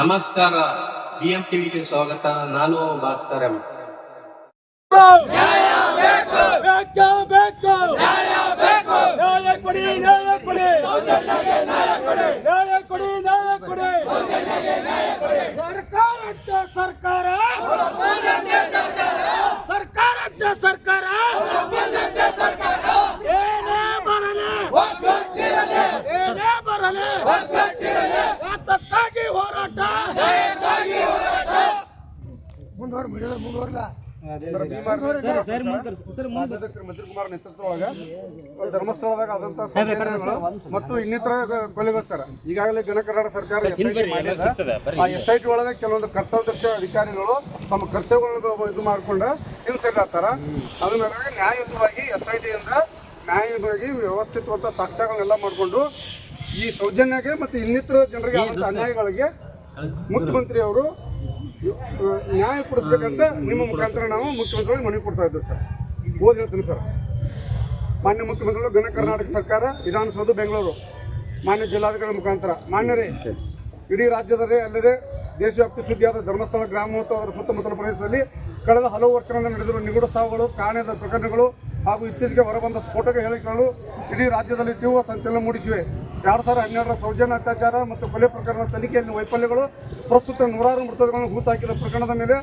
ನಮಸ್ಕಾರ. ಬಿಎಂ ಟಿವಿಗೆ ಸ್ವಾಗತ. ನಾನು ಭಾಸ್ಕರ್ ಎಂ. ಬೇಕು ಬೇಕು ನ್ಯಾಯ ಕೊಡಿ ನ್ಯಾಯ ಕೊಡಿ ನ್ಯಾಯ ಕೊಡಿ ನ್ಯಾಯ ಕೊಡಿ ಸರ್ಕಾರ ಅಂತ ಸರ್ಕಾರ ಸರ್ಕಾರ ಅಂತ ಸರ್ಕಾರ ಏನೇ ಬರಲಿ ಏನೇ ಬರಲಿ ಯಾತಕ್ಕಾಗಿ ಹೋರಾಟ ಮಂತ್ರಿಕುಮಾರ್ ನೇತೃತ್ವದೊಳಗ ಧರ್ಮಸ್ಥಳದಾಗ ಆದಂತಹ ಸಂಘಟನೆಗಳು ಮತ್ತು ಇನ್ನಿತರ ಕೊಲೆಗಳು ಸರ್. ಈಗಾಗಲೇ ಜನ ಕರ್ನಾಟಕ ಸರ್ಕಾರ ಎಸ್ ಐ ಟಿ ಒಳಗೆ ಕೆಲವೊಂದು ಕರ್ತವ್ಯದಕ್ಷ ಅಧಿಕಾರಿಗಳು ತಮ್ಮ ಕರ್ತವ್ಯಗಳನ್ನು ಇದು ಮಾಡ್ಕೊಂಡು ಹಿಂಸೆ ಅದ್ರ ಮೇಲೆ ನ್ಯಾಯಯುತವಾಗಿ ಎಸ್ ಐ ಟಿಯಿಂದ ನ್ಯಾಯಯುತವಾಗಿ ವ್ಯವಸ್ಥಿತವಂತ ಸಾಕ್ಷ್ಯಗಳನ್ನೆಲ್ಲ ಮಾಡಿಕೊಂಡು ಈ ಸೌಜನ್ಯಗೆ ಮತ್ತು ಇನ್ನಿತರ ಜನರಿಗೆ ಆದಂಥ ಅನ್ಯಾಯಗಳಿಗೆ ಮುಖ್ಯಮಂತ್ರಿ ಅವರು ನ್ಯಾಯ ಕೊಡಿಸ್ಬೇಕಂತ ನಿಮ್ಮ ಮುಖಾಂತರ ನಾವು ಮುಖ್ಯಮಂತ್ರಿಗಳಿಗೆ ಮನವಿ ಕೊಡ್ತಾ ಇದ್ದೀವಿ ಸರ್. ಓದಿ ಹೇಳ್ತೀನಿ ಸರ್. ಮಾನ್ಯ ಮುಖ್ಯಮಂತ್ರಿಗಳು ಗಣ ಕರ್ನಾಟಕ ಸರ್ಕಾರ, ವಿಧಾನಸೌಧ, ಬೆಂಗಳೂರು. ಮಾನ್ಯ ಜಿಲ್ಲಾಧಿಕಾರಿ ಮುಖಾಂತರ. ಮಾನ್ಯರೇ, ಇಡೀ ರಾಜ್ಯದಲ್ಲಿ ಅಲ್ಲದೆ ದೇಶವ್ಯಾಪ್ತಿ ಸುದ್ದಿಯಾದ ಧರ್ಮಸ್ಥಳ ಗ್ರಾಮ ಮತ್ತು ಅವರ ಸುತ್ತಮುತ್ತಲ ಪ್ರದೇಶದಲ್ಲಿ ಕಳೆದ ಹಲವು ವರ್ಷಗಳಿಂದ ನಡೆದಿರುವ ನಿಗೂಢ ಸಾವುಗಳು ಕಾಣೆದ ಪ್ರಕರಣಗಳು ಹಾಗೂ ಇತ್ತೀಚೆಗೆ ಹೊರಬಂದ ಸ್ಫೋಟಕ ಹೇಳಿಕೆಗಳು ಇಡೀ ರಾಜ್ಯದಲ್ಲಿ ತೀವ್ರ ಸಂಚಲನ ಮೂಡಿಸಿವೆ. ಎರಡು ಸಾವಿರದ ಹನ್ನೆರಡರ ಸೌಜನ್ಯ ಅತ್ಯಾಚಾರ ಮತ್ತು ಕೊಲೆ ಪ್ರಕರಣ ತನಿಖೆಯಲ್ಲಿ ವೈಫಲ್ಯಗಳು, ಪ್ರಸ್ತುತ ನೂರಾರು ಮೃತಗಳನ್ನು ಹೂತಾಕಿದ ಪ್ರಕರಣದ ಮೇಲೆ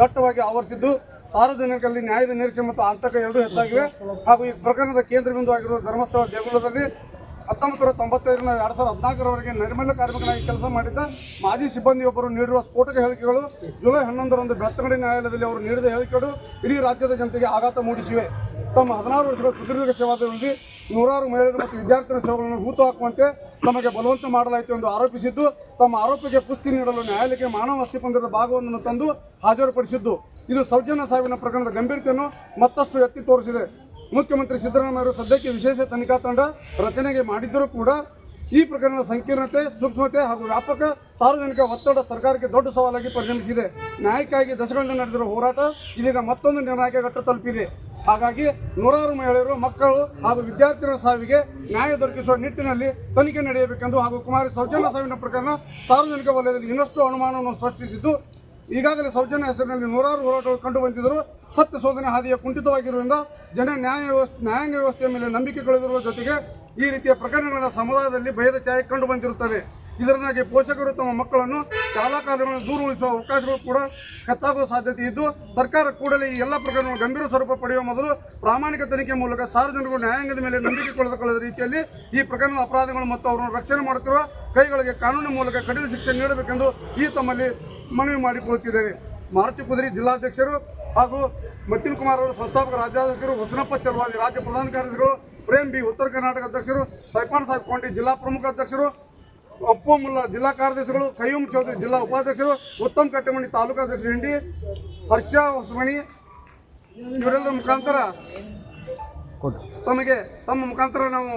ದಟ್ಟವಾಗಿ ಆವರಿಸಿದ್ದು, ಸಾರ್ವಜನಿಕರಲ್ಲಿ ನ್ಯಾಯದ ನಿರೀಕ್ಷೆ ಮತ್ತು ಆತಂಕ ಎರಡೂ ಹೆಚ್ಚಾಗಿವೆ. ಹಾಗೂ ಈ ಪ್ರಕರಣದ ಕೇಂದ್ರ ಬಿಂದು ಆಗಿರುವ ಧರ್ಮಸ್ಥಳ ದೇಗುಲದಲ್ಲಿ ಹತ್ತೊಂಬತ್ತು ನೂರ ತೊಂಬತ್ತೈದರಿಂದ ಎರಡು ಸಾವಿರದ ಹದಿನಾಲ್ಕರವರೆಗೆ ನೈರ್ಮಲ್ಯ ಕಾರ್ಮಿಕನಾಗಿ ಕೆಲಸ ಮಾಡಿದ್ದ ಮಾಜಿ ಸಿಬ್ಬಂದಿಯೊಬ್ಬರು ನೀಡಿರುವ ಸ್ಫೋಟಕ ಹೇಳಿಕೆಗಳು ಜುಲೈ ಹನ್ನೊಂದರಂದು ಬೆಳ್ತಂಗಡಿ ನ್ಯಾಯಾಲಯದಲ್ಲಿ ಅವರು ನೀಡಿದ ಹೇಳಿಕೆಗಳು ಇಡೀ ರಾಜ್ಯದ ಜನತೆಗೆ ಆಘಾತ ಮೂಡಿಸಿವೆ. ತಮ್ಮ ಹದಿನಾರು ವರ್ಷಗಳ ಸುದೀರ್ಘ ಸೇವಾದಲ್ಲಿ ನೂರಾರು ಮಹಿಳೆಯರು ಮತ್ತು ವಿದ್ಯಾರ್ಥಿಗಳ ಸೇವೆಗಳನ್ನು ಹೂತು ಹಾಕುವಂತೆ ತಮಗೆ ಬಲವಂತ ಮಾಡಲಾಯಿತು ಎಂದು ಆರೋಪಿಸಿದ್ದು, ತಮ್ಮ ಆರೋಪಕ್ಕೆ ಪುಸ್ತಿ ನೀಡಲು ನ್ಯಾಯಾಲಯಕ್ಕೆ ಮಾನವ ಆಸ್ತಿ ಪಂದ್ಯದ ಭಾಗವನ್ನು ತಂದು ಹಾಜರುಪಡಿಸಿದ್ದು. ಇದು ಸೌಜನ್ಯ ಸಾವಿನ ಪ್ರಕರಣದ ಗಂಭೀರತೆಯನ್ನು ಮತ್ತಷ್ಟು ಎತ್ತಿ ತೋರಿಸಿದೆ. ಮುಖ್ಯಮಂತ್ರಿ ಸಿದ್ದರಾಮಯ್ಯರು ಸದ್ಯಕ್ಕೆ ವಿಶೇಷ ತನಿಖಾ ತಂಡ ರಚನೆಗೆ ಮಾಡಿದ್ದರೂ ಕೂಡ ಈ ಪ್ರಕರಣದ ಸಂಕೀರ್ಣತೆ, ಸೂಕ್ಷ್ಮತೆ ಹಾಗೂ ವ್ಯಾಪಕ ಸಾರ್ವಜನಿಕ ಒತ್ತಡ ಸರ್ಕಾರಕ್ಕೆ ದೊಡ್ಡ ಸವಾಲಾಗಿ ಪರಿಣಮಿಸಿದೆ. ನ್ಯಾಯಕ್ಕಾಗಿ ದಶಕಗಳಿಂದ ನಡೆದಿರುವ ಹೋರಾಟ ಇದೀಗ ಮತ್ತೊಂದು ನಿರ್ಣಾಯಕ ಘಟ್ಟ ತಲುಪಿದೆ. ಹಾಗಾಗಿ ನೂರಾರು ಮಹಿಳೆಯರು, ಮಕ್ಕಳು ಹಾಗೂ ವಿದ್ಯಾರ್ಥಿಗಳ ಸಾವಿಗೆ ನ್ಯಾಯ ದೊರಕಿಸುವ ನಿಟ್ಟಿನಲ್ಲಿ ತನಿಖೆ ನಡೆಯಬೇಕೆಂದು ಹಾಗೂ ಕುಮಾರಿ ಸೌಜನ್ಯ ಸಾವಿನ ಪ್ರಕರಣ ಸಾರ್ವಜನಿಕ ವಲಯದಲ್ಲಿ ಇನ್ನಷ್ಟು ಅನುಮಾನವನ್ನು ಸೃಷ್ಟಿಸಿದ್ದು, ಈಗಾಗಲೇ ಸೌಜನ್ಯ ಹೆಸರಿನಲ್ಲಿ ನೂರಾರು ಹೋರಾಟಗಳು ಕಂಡು ಬಂದಿದ್ದರೂ ಸತ್ಯ ಶೋಧನೆ ಹಾದಿಯ ಕುಂಠಿತವಾಗಿರುವುದರಿಂದ ಜನ ನ್ಯಾಯ ವ್ಯವಸ್ಥೆ, ನ್ಯಾಯಾಂಗ ವ್ಯವಸ್ಥೆಯ ಮೇಲೆ ನಂಬಿಕೆ ಕಳೆದಿರುವ ಜೊತೆಗೆ ಈ ರೀತಿಯ ಪ್ರಕರಣಗಳ ಸಮುದಾಯದಲ್ಲಿ ಭಯದ ಛಾಯೆ ಕಂಡು ಬಂದಿರುತ್ತವೆ ಇದರಿಂದಾಗಿ ಪೋಷಕರು ತಮ್ಮ ಮಕ್ಕಳನ್ನು ಶಾಲಾ ಕಾರ್ಯಗಳನ್ನು ದೂರ ಉಳಿಸುವ ಅವಕಾಶಗಳು ಕೂಡ ಕತ್ತಾಗುವ ಸಾಧ್ಯತೆ ಇದ್ದು, ಸರ್ಕಾರ ಕೂಡಲೇ ಈ ಎಲ್ಲ ಪ್ರಕರಣಗಳು ಗಂಭೀರ ಸ್ವರೂಪ ಪಡೆಯುವ ಮೊದಲು ಪ್ರಾಮಾಣಿಕ ತನಿಖೆ ಮೂಲಕ ಸಾರ್ವಜನಿಕರು ನ್ಯಾಯಾಂಗದ ಮೇಲೆ ನಂಬಿಕೆ ಕಳೆದುಕೊಳ್ಳದ ರೀತಿಯಲ್ಲಿ ಈ ಪ್ರಕರಣದ ಅಪರಾಧಗಳು ಮತ್ತು ಅವರನ್ನು ರಕ್ಷಣೆ ಮಾಡುತ್ತಿರುವ ಕೈಗಳಿಗೆ ಕಾನೂನು ಮೂಲಕ ಕಠಿಣ ಶಿಕ್ಷೆ ನೀಡಬೇಕೆಂದು ಈ ತಮ್ಮಲ್ಲಿ ಮನವಿ ಮಾಡಿಕೊಳ್ಳುತ್ತಿದ್ದೇವೆ. ಮಾರುತಿ ಕುದುರಿ ಜಿಲ್ಲಾಧ್ಯಕ್ಷರು ಹಾಗೂ ಮತ್ತಿನ್ ಕುಮಾರ್ ಅವರು ಸಂಸ್ಥಾಪಕ ರಾಜ್ಯಾಧ್ಯಕ್ಷರು ಹೊಸನಪ್ಪ ಚರ್ವಾದಿ, ರಾಜ್ಯ ಪ್ರಧಾನ ಕಾರ್ಯದರ್ಶಿಗಳು, ಪ್ರೇಮ್ ಬಿ, ಉತ್ತರ ಕರ್ನಾಟಕ ಅಧ್ಯಕ್ಷರು, ಸೈಪಾನ್ ಸಾಹೇಬ್ ಕೊಂಡಿ ಜಿಲ್ಲಾ ಪ್ರಮುಖ ಅಧ್ಯಕ್ಷರು ಅಪ್ಪು ಮುಲ್ಲಾ ಜಿಲ್ಲಾ ಕಾರ್ಯದರ್ಶಿಗಳು ಕಯ್ಯೂಮ್ ಚೌಧರಿ ಜಿಲ್ಲಾ ಉಪಾಧ್ಯಕ್ಷರು, ಉತ್ತಮ್ ಕಟ್ಟಮಣಿ ತಾಲೂಕಾಧ್ಯಕ್ಷರು ಹಿಂಡಿ, ಹರ್ಷ ಹೊಸಮಣಿ, ಇವರೆಲ್ಲರ ಮುಖಾಂತರ ತಮಗೆ, ತಮ್ಮ ಮುಖಾಂತರ ನಾವು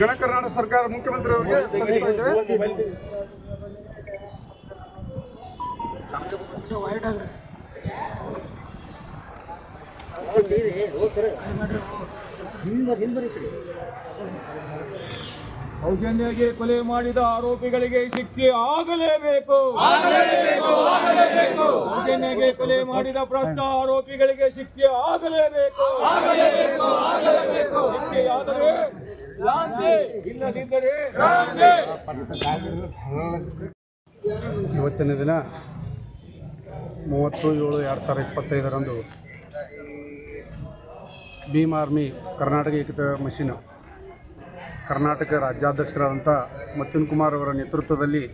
ಗಣ ಕರ್ನಾಟಕ ಸರ್ಕಾರ ಮುಖ್ಯಮಂತ್ರಿ ಅವರಿಗೆ ಸಲ್ಲಿಸ್ತಾ ಇದ್ದೇವೆ. ಸೌಜನ್ಯಗೆ ಕೊಲೆ ಮಾಡಿದ ಆರೋಪಿಗಳಿಗೆ ಶಿಕ್ಷೆ ಆಗಲೇಬೇಕು. ಸೌಜನ್ಯಗೆ ಕೊಲೆ ಮಾಡಿದ ಭ್ರಷ್ಟ ಆರೋಪಿಗಳಿಗೆ ಶಿಕ್ಷೆ ಆಗಲೇಬೇಕು. ಶಿಕ್ಷೆಯಾದರೆ ಇಲ್ಲದಿದ್ದರೆ. ಇವತ್ತಿನ ದಿನ ಮೂವತ್ತು ಏಳು ಎರಡು ಸಾವಿರದ ಇಪ್ಪತ್ತೈದರಂದು ಭೀಮ್ ಆರ್ಮಿ ಕರ್ನಾಟಕ ಏಕತಾ ಮಷೀನ್ ಕರ್ನಾಟಕ ರಾಜ್ಯಾಧ್ಯಕ್ಷರಾದಂಥ ಮತ್ತಿನ್ ಕುಮಾರ್ ಅವರ ನೇತೃತ್ವದಲ್ಲಿ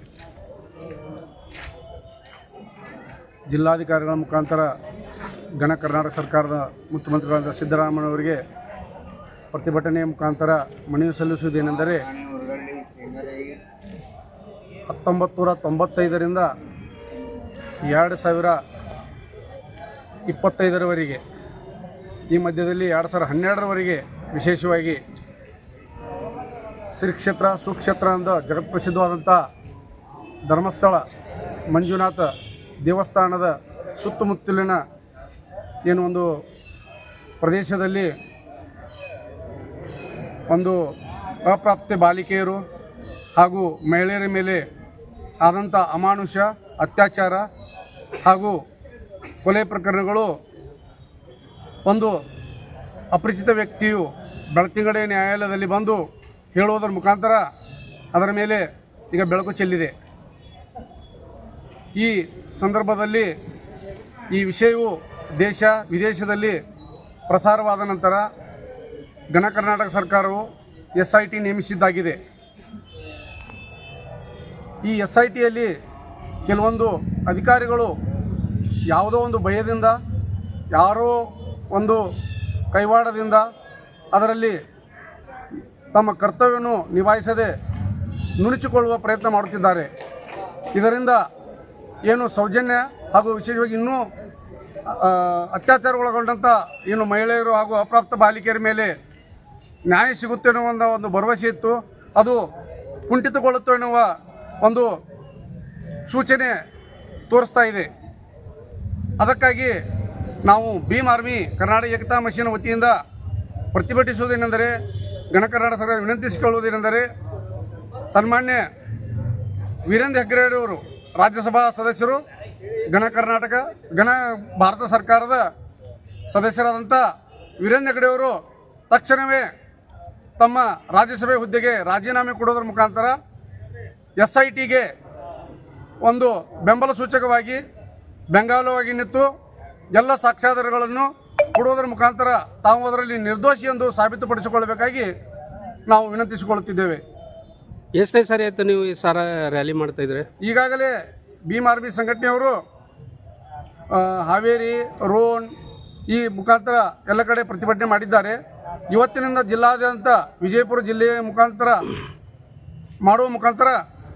ಜಿಲ್ಲಾಧಿಕಾರಿಗಳ ಮುಖಾಂತರ ಘನ ಕರ್ನಾಟಕ ಸರ್ಕಾರದ ಮುಖ್ಯಮಂತ್ರಿಗಳಾದ ಸಿದ್ದರಾಮಯ್ಯವರಿಗೆ ಪ್ರತಿಭಟನೆಯ ಮುಖಾಂತರ ಮನವಿ ಸಲ್ಲಿಸುವುದೇನೆಂದರೆ ಹತ್ತೊಂಬತ್ತು ನೂರ ತೊಂಬತ್ತೈದರಿಂದ ಎರಡು ಸಾವಿರ ಇಪ್ಪತ್ತೈದರವರೆಗೆ ಈ ಮಧ್ಯದಲ್ಲಿ ಎರಡು ಸಾವಿರ ಹನ್ನೆರಡರವರೆಗೆ ವಿಶೇಷವಾಗಿ ಶ್ರೀ ಕ್ಷೇತ್ರ ಸುಕ್ಷೇತ್ರ ಅಂದ ಜಗತ್ಪ್ರಸಿದ್ಧವಾದಂಥ ಧರ್ಮಸ್ಥಳ ಮಂಜುನಾಥ ದೇವಸ್ಥಾನದ ಸುತ್ತಮುತ್ತಲಿನ ಏನು ಒಂದು ಪ್ರದೇಶದಲ್ಲಿ ಒಂದು ಅಪ್ರಾಪ್ತಿ ಬಾಲಿಕೆಯರು ಹಾಗೂ ಮಹಿಳೆಯರ ಮೇಲೆ ಆದಂಥ ಅಮಾನುಷ ಅತ್ಯಾಚಾರ ಹಾಗೂ ಕೊಲೆ ಪ್ರಕರಣಗಳು ಒಂದು ಅಪರಿಚಿತ ವ್ಯಕ್ತಿಯು ಬೆಳತಿಂಗಡೆ ನ್ಯಾಯಾಲಯದಲ್ಲಿ ಬಂದು ಹೇಳುವುದರ ಮುಖಾಂತರ ಅದರ ಮೇಲೆ ಈಗ ಬೆಳಕು ಚೆಲ್ಲಿದೆ. ಈ ಸಂದರ್ಭದಲ್ಲಿ ಈ ವಿಷಯವು ದೇಶ ವಿದೇಶದಲ್ಲಿ ಪ್ರಸಾರವಾದ ನಂತರ ಘನ ಕರ್ನಾಟಕ ಸರ್ಕಾರವು ಎಸ್ ಐ ಟಿ ನೇಮಿಸಿದ್ದಾಗಿದೆ. ಈ ಎಸ್ ಐ ಟಿಯಲ್ಲಿ ಕೆಲವೊಂದು ಅಧಿಕಾರಿಗಳು ಯಾವುದೋ ಒಂದು ಭಯದಿಂದ, ಯಾರೋ ಒಂದು ಕೈವಾಡದಿಂದ ಅದರಲ್ಲಿ ತಮ್ಮ ಕರ್ತವ್ಯವನ್ನು ನಿಭಾಯಿಸದೆ ನುಣುಚಿಕೊಳ್ಳುವ ಪ್ರಯತ್ನ ಮಾಡುತ್ತಿದ್ದಾರೆ. ಇದರಿಂದ ಏನು ಸೌಜನ್ಯ ಹಾಗೂ ವಿಶೇಷವಾಗಿ ಇನ್ನೂ ಅತ್ಯಾಚಾರ ಅತ್ಯಾಚಾರಗೊಳಗೊಂಡಂಥ ಏನು ಮಹಿಳೆಯರು ಹಾಗೂ ಅಪ್ರಾಪ್ತ ಬಾಲಿಕೆಯರ ಮೇಲೆ ನ್ಯಾಯ ಸಿಗುತ್ತೆ ಅನ್ನುವಂಥ ಒಂದು ಭರವಸೆ ಇತ್ತು. ಅದು ಕುಂಠಿತಗೊಳ್ಳುತ್ತೆ ಎನ್ನುವ ಒಂದು ಸೂಚನೆ ತೋರಿಸ್ತಾ ಇದೆ. ಅದಕ್ಕಾಗಿ ನಾವು ಭೀಮ್ ಆರ್ಮಿ ಕರ್ನಾಟಕ ಏಕತಾ ಮಷೀನ್ ವತಿಯಿಂದ ಪ್ರತಿಭಟಿಸುವುದೇನೆಂದರೆ ಗಣ ಕರ್ನಾಟಕ ಸರ್ಕಾರ ವಿನಂತಿಸಿಕೊಳ್ಳುವುದೇನೆಂದರೆ ಸನ್ಮಾನ್ಯ ವೀರೇಂದ್ರ ಹೆಗ್ಗಡೆಯವರು ರಾಜ್ಯಸಭಾ ಸದಸ್ಯರು, ಗಣ ಕರ್ನಾಟಕ, ಗಣ ಭಾರತ ಸರ್ಕಾರದ ಸದಸ್ಯರಾದಂಥ ವೀರೇಂದ್ರ ಹೆಗ್ಗಡೆಯವರು ತಕ್ಷಣವೇ ತಮ್ಮ ರಾಜ್ಯಸಭೆ ಹುದ್ದೆಗೆ ರಾಜೀನಾಮೆ ಕೊಡೋದ್ರ ಮುಖಾಂತರ ಎಸ್ ಐ ಟಿಗೆ ಒಂದು ಬೆಂಬಲ ಸೂಚಕವಾಗಿ ಬೆಂಗಾಲವಾಗಿ ನಿಂತು ಎಲ್ಲ ಸಾಕ್ಷ್ಯಾಧಾರಗಳನ್ನು ಕೊಡುವುದರ ಮುಖಾಂತರ ತಾವು ಅದರಲ್ಲಿ ನಿರ್ದೋಷಿ ಎಂದು ಸಾಬೀತುಪಡಿಸಿಕೊಳ್ಳಬೇಕಾಗಿ ನಾವು ವಿನಂತಿಸಿಕೊಳ್ಳುತ್ತಿದ್ದೇವೆ. ಎಷ್ಟೇ ಸರಿ ಆಯಿತು ನೀವು ಈ ಸಾರ ರ್ಯಾಲಿ ಮಾಡ್ತಾ ಇದ್ರೆ? ಈಗಾಗಲೇ ಭೀಮ್ ಆರ್ಮಿ ಸಂಘಟನೆಯವರು ಹಾವೇರಿ ರೋನ್ ಈ ಮುಖಾಂತರ ಎಲ್ಲ ಕಡೆ ಪ್ರತಿಭಟನೆ ಮಾಡಿದ್ದಾರೆ. ಇವತ್ತಿನಿಂದ ಜಿಲ್ಲಾದ್ಯಂತ ವಿಜಯಪುರ ಜಿಲ್ಲೆಯ ಮುಖಾಂತರ ಮಾಡುವ ಮುಖಾಂತರ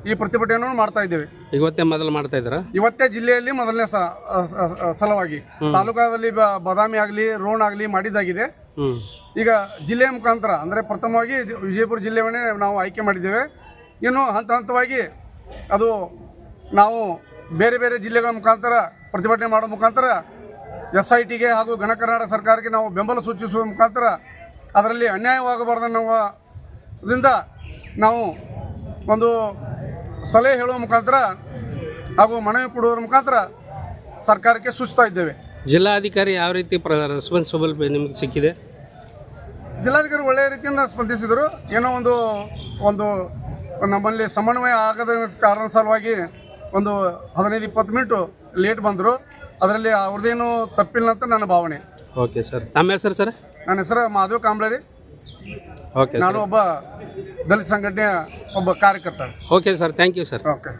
ಈ ಪ್ರತಿಭಟನೆಯನ್ನು ಮಾಡ್ತಾ ಇದ್ದೇವೆ. ಇವತ್ತೇ ಮೊದಲು ಮಾಡ್ತಾ ಇದ್ದೀರಾ? ಇವತ್ತೇ ಜಿಲ್ಲೆಯಲ್ಲಿ ಮೊದಲನೇ ಸ ಅ- ಅ- ಅ- ಸಲವಾಗಿ. ತಾಲೂಕಾದಲ್ಲಿ ಬ- ಬಾದಾಮಿ ಆಗಲಿ ರೋಣ ಆಗಲಿ ಮಾಡಿದ್ದಾಗಿದೆ. ಹ್ಞೂ ಈಗ ಜಿಲ್ಲೆಯ ಮುಖಾಂತರ ಅಂದರೆ ಪ್ರಥಮವಾಗಿ ಜಿ- ವಿಜಯಪುರ ಜಿಲ್ಲೆವನ್ನೇ ನಾವು ಆಯ್ಕೆ ಮಾಡಿದ್ದೇವೆ. ಇನ್ನು ಹಂತ ಹಂತವಾಗಿ ಅದು ನಾವು ಬೇರೆ ಬೇರೆ ಜಿಲ್ಲೆಗಳ ಮುಖಾಂತರ ಪ್ರತಿಭಟನೆ ಮಾಡುವ ಮುಖಾಂತರ ಎಸ್ ಐ ಟಿಗೆ ಹಾಗೂ ಘನ ಕರ್ನಾಟಕ ಸರ್ಕಾರಕ್ಕೆ ನಾವು ಬೆಂಬಲ ಸೂಚಿಸುವ ಮುಖಾಂತರ ಅದರಲ್ಲಿ ಅನ್ಯಾಯವಾಗಬಾರ್ದನ್ನುವದಿಂದ ನಾವು ಒಂದು ಸಲಹೆ ಹೇಳುವ ಮುಖಾಂತರ ಹಾಗೂ ಮನವಿ ಕೊಡುವುದರ ಮುಖಾಂತರ ಸರ್ಕಾರಕ್ಕೆ ಸೂಚಿಸ್ತಾ ಇದ್ದೇವೆ. ಜಿಲ್ಲಾಧಿಕಾರಿ ಯಾವ ರೀತಿ ರೆಸ್ಪಾನ್ಸಿಬಲ್ ನಿಮ್ಗೆ ಸಿಕ್ಕಿದೆ? ಜಿಲ್ಲಾಧಿಕಾರಿ ಒಳ್ಳೆಯ ರೀತಿಯಿಂದ ಸ್ಪಂದಿಸಿದರು. ಏನೋ ಒಂದು ಒಂದು ನಮ್ಮಲ್ಲಿ ಸಮನ್ವಯ ಆಗದ ಕಾರಣ ಸಲುವಾಗಿ ಒಂದು ಹದಿನೈದು ಇಪ್ಪತ್ತು ಮಿನಿಟು ಲೇಟ್ ಬಂದರು. ಅದರಲ್ಲಿ ಅವ್ರದ್ದೇನು ತಪ್ಪಿಲ್ಲ ಅಂತ ನನ್ನ ಭಾವನೆ. Okay sir. ನಮ್ಮ ಹೆಸರು ಸರ್? ನನ್ನ ಹೆಸರು ಮಾಧವ್ ಕಾಂಬ್ಳರಿ. ಓಕೆ ನಾನು ಒಬ್ಬ ದಲಿತ ಸಂಘಟನೆಯ ಒಬ್ಬ ಕಾರ್ಯಕರ್ತ. Okay sir thank you sir okay